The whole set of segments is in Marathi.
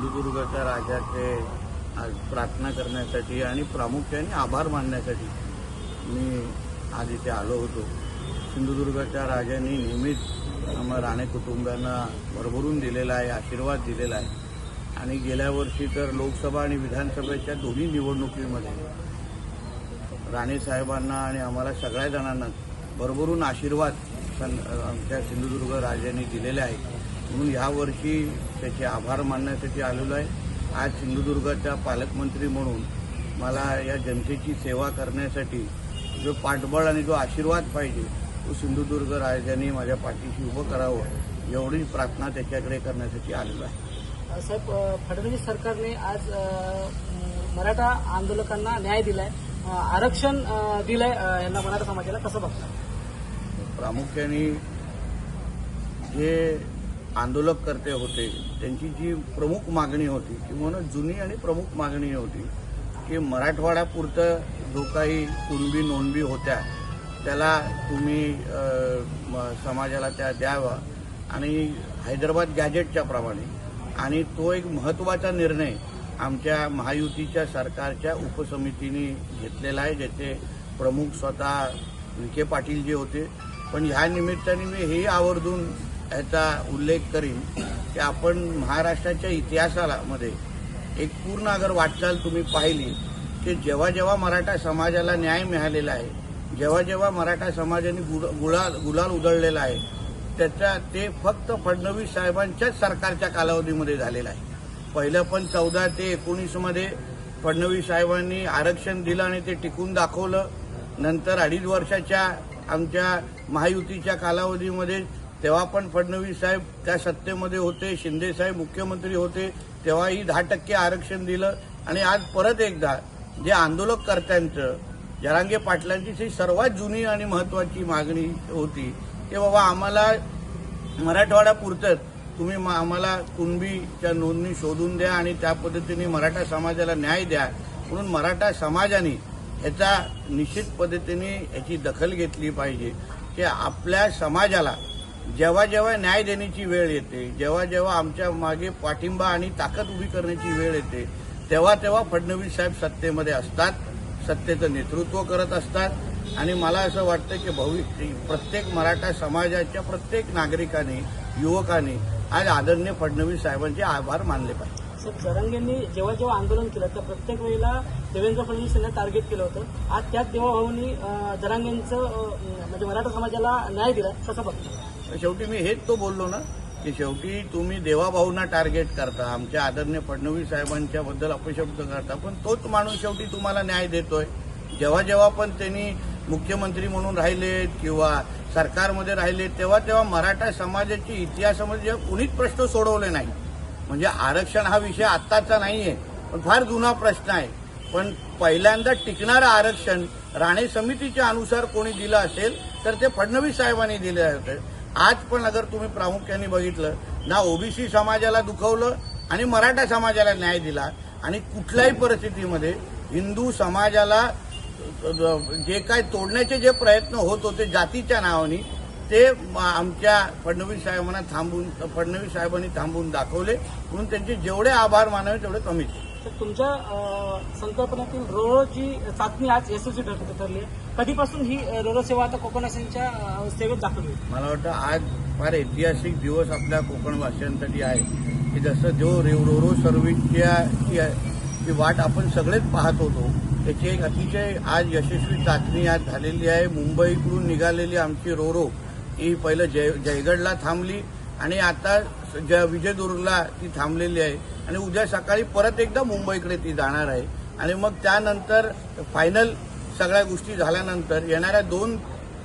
सिंधुदुर्गच्या राजाचे आज प्रार्थना करण्यासाठी आणि प्रामुख्याने आभार मानण्यासाठी मी आज इथे आलो होतो. सिंधुदुर्गच्या राजांनी नेहमीच आम्हा राणे कुटुंबांना भरभरून दिलेला आहे आशीर्वाद दिलेला आहे. आणि गेल्या वर्षी तर लोकसभा आणि विधानसभेच्या दोन्ही निवडणुकीमध्ये राणे साहेबांना आणि आम्हाला सगळ्या जणांना भरभरून आशीर्वाद आमच्या सिंधुदुर्ग राजांनी दिलेले आहेत म्हणून यावर्षी त्याचे आभार मानण्यासाठी आलेलो आहे. आज सिंधुदुर्गाचा पालकमंत्री म्हणून मला या जनतेची सेवा करण्यासाठी जो पाठबळ आणि जो आशीर्वाद पाहिजे तो सिंधुदुर्ग राजांनी माझ्या पाठीशी उभं करावं एवढी प्रार्थना त्याच्याकडे करण्यासाठी आलेलो आहे. साहेब फडणवीस सरकारने आज मराठा आंदोलकांना न्याय दिलाय. आरक्षण दिलंय यांना मराठा समाजाला. कसं बघता? प्रामुख्याने जे आंदोलक करते होते त्यांची जी प्रमुख मागणी होती किंवा जुनी आणि प्रमुख मागणी होती की मराठवाड्यापुरतं जो काही कुणबी नोंदबी होत्या त्याला तुम्ही म- समाजाला त्या द्यावा. आणि हैदराबाद गॅजेटच्या प्रमाणे. आणि तो एक महत्त्वाचा निर्णय आमच्या महायुतीच्या सरकारच्या उपसमितीने घेतलेला आहे ज्याचे प्रमुख स्वतः विखे पाटील जे होते. पण ह्या निमित्ताने मी हेही आवर्जून याचा उल्लेख करीन की आपण महाराष्ट्राच्या इतिहासाला मध्ये एक पूर्ण अगर वाटचाल तुम्ही पाहिली की जेव्हा जेव्हा मराठा समाजाला न्याय मिळालेला आहे जेव्हा जेव्हा मराठा समाजाने गुड गुलाल गुलाल उधळलेला आहे त्याच्या ते फक्त फडणवीस साहेबांच्याच सरकारच्या कालावधीमध्ये झालेलं आहे. पहिलं पण चौदा ते एकोणीसमध्ये फडणवीस साहेबांनी आरक्षण दिलं आणि ते टिकून दाखवलं. नंतर अडीच वर्षाच्या आमच्या महायुतीच्या कालावधीमध्ये तेव्हा पण फडणवीस साहेब त्या सत्तेमध्ये होते शिंदे साहेब मुख्यमंत्री होते तेव्हाही दहा टक्के आरक्षण दिलं. आणि आज परत एकदा जे आंदोलककर्त्यांचं जरांगे पाटलांची जी सर्वात जुनी आणि महत्वाची मागणी होती की बाबा आम्हाला मराठवाड्यापुरतंच तुम्ही म- आम्हाला कुणबीच्या नोंदणी शोधून द्या आणि त्या पद्धतीने मराठा समाजाला न्याय द्या. म्हणून मराठा समाजाने ह्याचा निश्चित पद्धतीने याची दखल घेतली पाहिजे. की आपल्या समाजाला जेव्हा जेव्हा न्याय देण्याची वेळ येते जेव्हा जेव्हा आमच्या मागे पाठिंबा आणि ताकद उभी करण्याची वेळ येते तेव्हा तेव्हा फडणवीस साहेब सत्तेमध्ये असतात सत्तेचं नेतृत्व करत असतात. आणि मला असं वाटतं की भविष्य प्रत्येक मराठा समाजाच्या प्रत्येक नागरिकाने युवकाने आज आदरणीय फडणवीस साहेबांचे आभार मानले पाहिजे. जरांगेंनी जेव्हा जेव्हा आंदोलन केलं त्या प्रत्येक वेळेला देवेंद्र फडणवीस यांना टार्गेट केलं होतं. आज त्याच देवाभाऊंनी जरांगेंचं म्हणजे मराठा समाजाला न्याय दिला कसं बघतो शेवटी मी हेच तो बोललो ना की शेवटी तुम्ही देवाभाऊंना टार्गेट करता आमच्या आदरणीय फडणवीस साहेबांच्या बद्दल अपशब्द करता पण तोच माणूस शेवटी तुम्हाला न्याय देतोय. जेव्हा जेव्हा पण त्यांनी मुख्यमंत्री म्हणून राहिलेत किंवा सरकारमध्ये राहिलेत तेव्हा तेव्हा मराठा समाजाची इतिहासामध्ये जेव्हा कुणीच प्रश्न सोडवले नाही म्हणजे आरक्षण हा विषय आत्ताचा नाहीये. पण फार जुना प्रश्न आहे. पण पहिल्यांदा टिकणारं आरक्षण राणे समितीच्या अनुसार कोणी दिलं असेल तर ते फडणवीस साहेबांनी दिले होते. आज पण अगर तुम्ही प्रामुख्याने बघितलं ना ओबीसी समाजाला दुखवलं आणि मराठा समाजाला न्याय दिला आणि कुठल्याही परिस्थितीमध्ये हिंदू समाजाला जे काय तोडण्याचे जे प्रयत्न होत होते जातीच्या नावाने ते आमच्या फडणवीस साहेबांना थांबून फडणवीस साहेबांनी थांबून दाखवले. म्हणून त्यांचे जेवढे आभार मानावे तेवढे कमीच तर तुमच्या संकल्पनेतील रोरोची चाचणी आज यशस्वी ठर- ठरली आहे कधीपासून ही रोरो सेवा आता कोकणवासियांच्या अ, सेवेत दाखल होईल? मला वाटतं आज फार ऐतिहासिक दिवस आपल्या कोकणवासियांसाठी आहे. की जसं जो रे- रोरो सर्व्हिसच्या वाट आपण सगळेच पाहत होतो. त्याची एक अतिशय आज यशस्वी चाचणी आज झालेली आहे. मुंबईकडून निघालेली आमची रोरो ही पहिलं जय जयगडला थांबली आणि आता ज्या विजयदुर्गला ती थांबलेली आहे. आणि उद्या सकाळी परत एकदा मुंबईकडे ती जाणार आहे. आणि मग त्यानंतर फायनल सगळ्या गोष्टी झाल्यानंतर येणाऱ्या दोन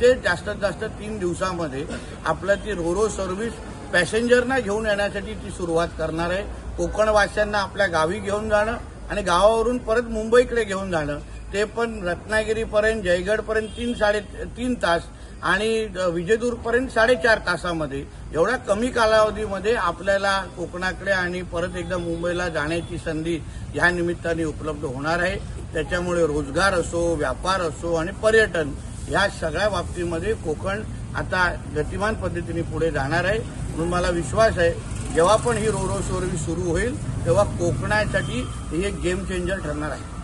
ते जास्तीत जास्त तीन दिवसामध्ये आपलं ती रोरो सर्व्हिस पॅसेंजरना घेऊन येण्यासाठी ती सुरुवात करणार आहे. कोकणवासियांना आपल्या गावी घेऊन जाणं आणि गावावरून परत मुंबईकडे घेऊन जाणं. ते पण रत्नागिरीपर्यंत जयगडपर्यंत तीन साडे तीन तास आणि विजयदूरपर्यंत साडेचार तासामध्ये एवढ्या कमी कालावधीमध्ये आपल्याला कोकणाकडे आणि परत एकदा मुंबईला जाण्याची संधी ह्या निमित्ताने उपलब्ध होणार आहे. त्याच्यामुळे रोजगार असो व्यापार असो आणि पर्यटन ह्या सगळ्या बाबतीमध्ये कोकण आता गतिमान पद्धतीने पुढे जाणार आहे. म्हणून मला विश्वास आहे जेव्हा पण ही रोरो शोरवी सुरू होईल तेव्हा कोकणासाठी ही एक गेम चेंजर ठरणार आहे.